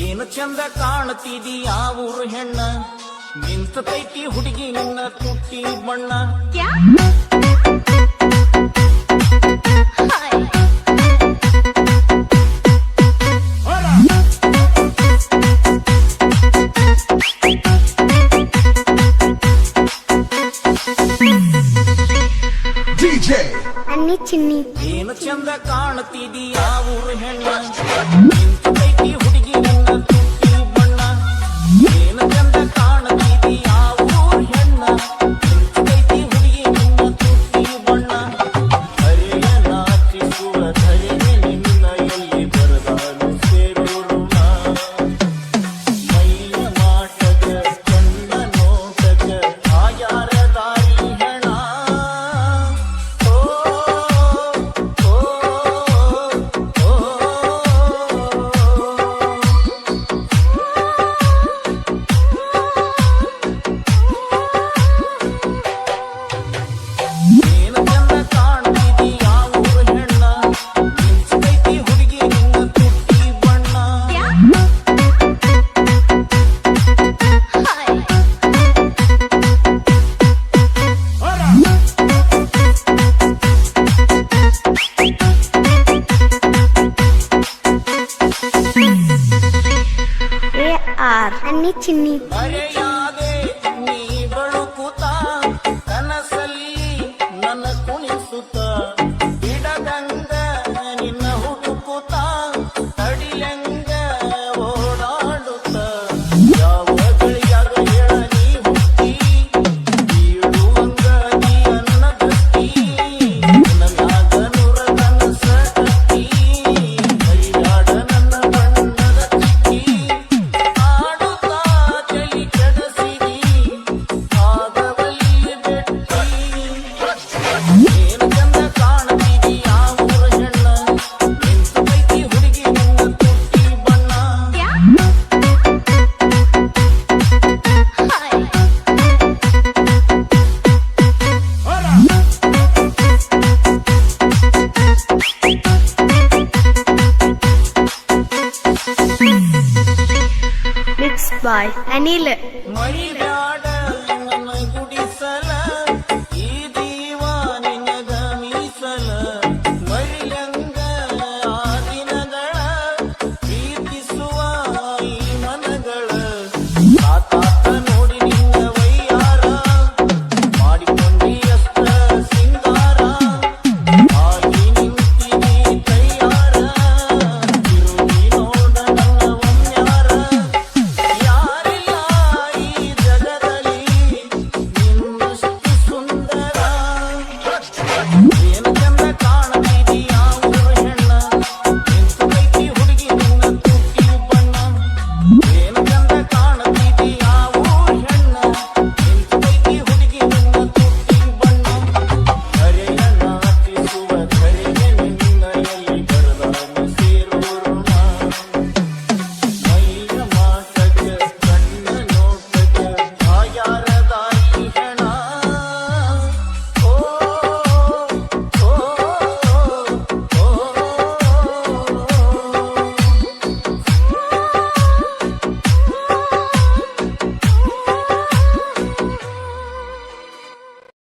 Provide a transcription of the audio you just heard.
ಏನು ಚಂದ ಕಾಣತಿದಿ ಊರು ಹೆಣ್ಣ? ನಿಂತ ತೈತಿ ಹುಡುಗಿ ನಿನ್ನ ತುಟ್ಟಿ ಬಣ್ಣ. ಚಿನ್ನಿ. ಏನು ಚಂದ ಕಾಣುತ್ತಿದೀಯ ಊರು ಹೆಣ್ಣ? ಹುಡುಗಿ ನನ್ನ ಬಣ್ಣ. ಚಂದ ಊರು ಹುಡುಗಿ ನನ್ನ ಬಣ್ಣ. ಹರಿಯ ನಾಚಿಸುವ ಧರಿ அன்னி சின்னி. பாய். அனில் மொழிநாட